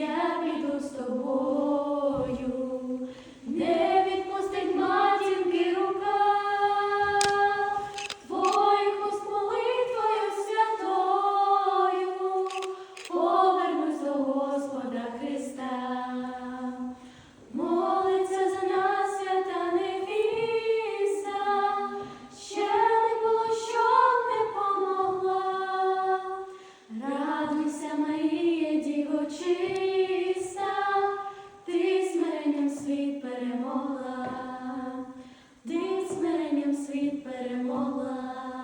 я піду з тобою, світ перемогла.